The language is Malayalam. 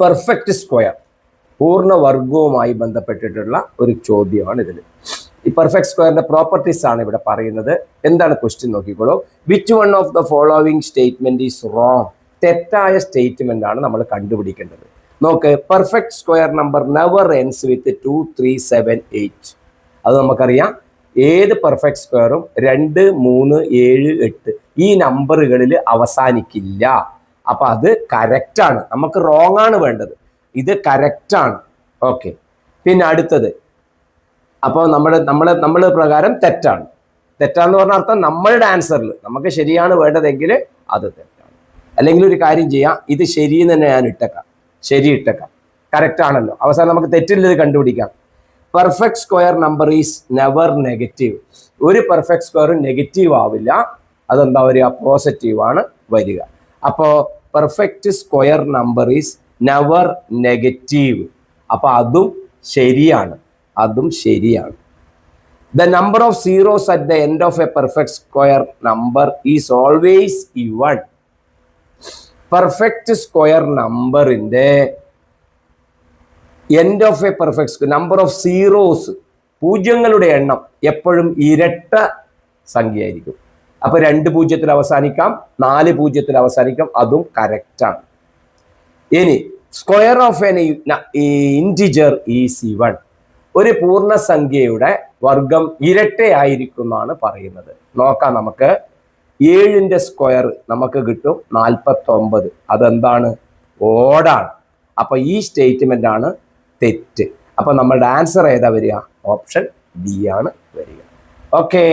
പെർഫെക്റ്റ് സ്ക്വയർ പൂർണവർഗവുമായി ബന്ധപ്പെട്ടിട്ടുള്ള ഒരു ചോദ്യമാണ് ഇതിൽ ഈ പെർഫെക്റ്റ് സ്ക്വയറിന്റെ പ്രോപ്പർട്ടീസ് ആണ് ഇവിടെ പറയുന്നത്. എന്താണ് ക്വസ്റ്റ്യൻ നോക്കിക്കോളൂ. Which one of the following statement is wrong തെറ്റായ സ്റ്റേറ്റ്മെന്റ് ആണ് നമ്മൾ കണ്ടുപിടിക്കേണ്ടത്. നോക്ക് perfect square number never ends with two three seven eight അത് നമുക്കറിയാം. ഏത് പെർഫെക്റ്റ് സ്ക്വയറും രണ്ട് മൂന്ന് ഏഴ് എട്ട് ഈ നമ്പറുകളിൽ അവസാനിക്കില്ല. അപ്പൊ അത് കറക്റ്റാണ് നമുക്ക് റോങ് ആണ് വേണ്ടത്. ഇത് കറക്റ്റാണ് ഓക്കെ പിന്നെ അടുത്തത്. അപ്പോൾ നമ്മൾ നമ്മൾ നമ്മൾ പ്രകാരം തെറ്റാണ്. തെറ്റാന്ന് പറഞ്ഞ അർത്ഥം നമ്മളുടെ ആൻസറിൽ നമുക്ക് ശരിയാണ് വേണ്ടതെങ്കിൽ അത് തെറ്റാണ്. അല്ലെങ്കിൽ ഒരു കാര്യം ചെയ്യാം. ഇത് ശരി എന്ന് തന്നെ ഞാൻ ഇട്ടേക്കാം. ശരി ഇട്ടേക്കാം. കറക്റ്റ് ആണല്ലോ. അവസാനം നമുക്ക് തെറ്റില്ലത് കണ്ടുപിടിക്കാം. Perfect square number is never negative ഒരു പെർഫെക്റ്റ് സ്ക്വയറും നെഗറ്റീവ് ആവില്ല. അതെന്താ വരിക? പോസിറ്റീവ് ആണ് വരിക. അപ്പോൾ perfect square number is never negative അപ്പൊ അതും ശരിയാണ്. അതും ശരിയാണ്. The number of zeros at the end of a perfect square number is always even perfect square നമ്പറിന്റെ end of a perfect number of zeros പൂജ്യങ്ങളുടെ എണ്ണം എപ്പോഴും ഇരട്ട സംഖ്യയായിരിക്കും. അപ്പൊ രണ്ട് പൂജ്യത്തിൽ അവസാനിക്കാം നാല് പൂജ്യത്തിൽ അവസാനിക്കാം അതും കറക്റ്റാണ് ഇനി square of N integer is even ഒരു പൂർണസംഖ്യയുടെ വർഗം ഇരട്ടയായിരിക്കുമെന്നാണ് പറയുന്നത്. നോക്കാം നമുക്ക്. ഏഴിന്റെ സ്ക്വയർ നമുക്ക് കിട്ടും നാൽപ്പത്തി ഒമ്പത് അതെന്താണ് ഓടാണ് അപ്പൊ ഈ സ്റ്റേറ്റ്മെന്റ് ആണ് തെറ്റ്. അപ്പൊ നമ്മളുടെ ആൻസർ ഏതാ വരിക? ഓപ്ഷൻ ബി ആണ് വരിക. ഓക്കെ